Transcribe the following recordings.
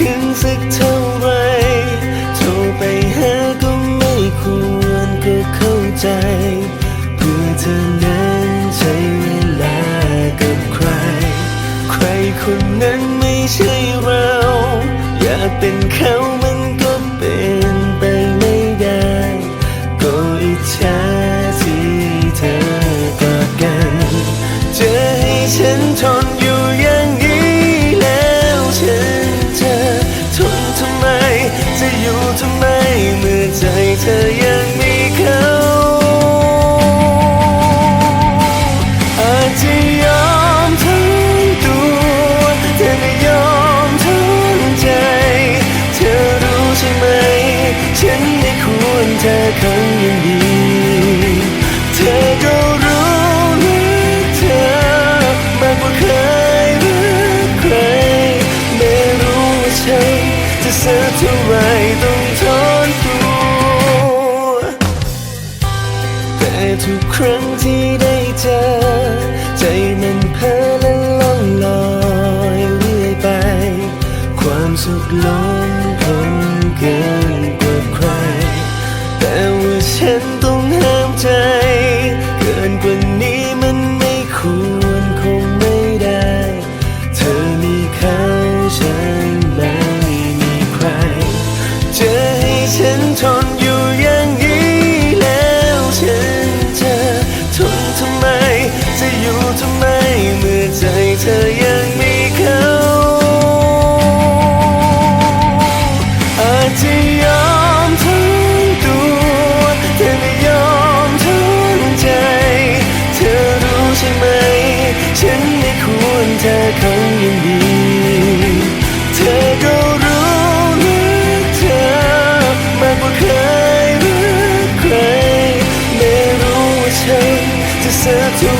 ถึงสักเท่าไรโทรไปหาก็ไม่ควรก็เข้าใจ เพื่อเธอนั้นใช้เวลากับใคร ใครคนนั้นไม่ใช่เรา อย่าเป็นเขา เสียเท่าไรต้องทนตัวแต่ทุกครั้งที่ได้เจอ ใจมันเพ้อ เธอคงยังดี เธอก็รู้ลึกเธอมากกว่าใคยรักใครไม่รู้ว่าฉันจะเสียทุก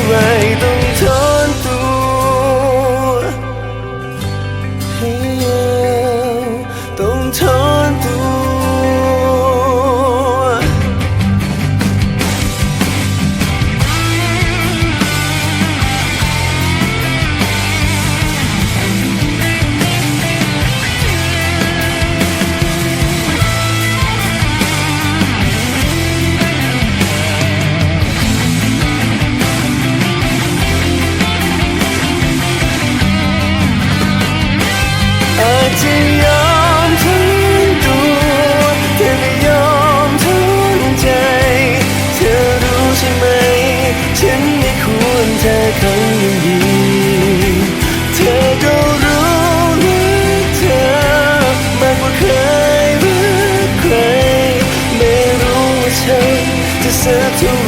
จะยอมทั้งตัวจะยอมทั้งใจ เธอรู้ใช่ไหม ฉันไม่ควรเธอคงยังดีเธอก็รู้นะเธอมากว่าเคยรักใคร ไม่รู้ว่าฉันจะเสีทุ